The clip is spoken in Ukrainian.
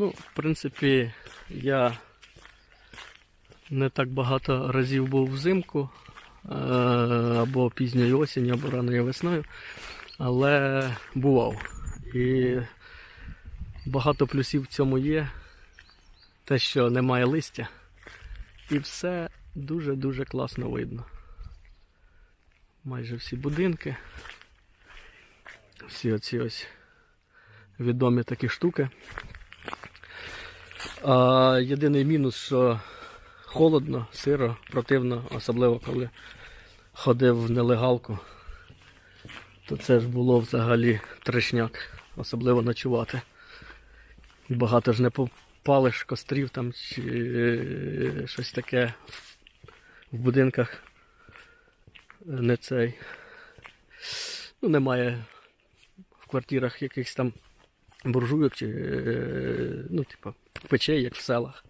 Ну, в принципі, я не так багато разів був взимку, е, або пізньою осінню, або раною весною, але бував. І багато плюсів в цьому є. Те, що немає листя, і все дуже-дуже класно видно. Майже всі будинки. Всі оці ось відомі такі штуки. А, єдиний мінус, що холодно, сиро, противно, особливо коли ходив в нелегалку, то це ж було взагалі трешняк, особливо ночувати. Багато ж не попалиш кострів там чи е, щось таке в будинках. Не цей. Ну, немає в квартирах якихось там буржуйок чи е, ну, типу, печей, як в селах.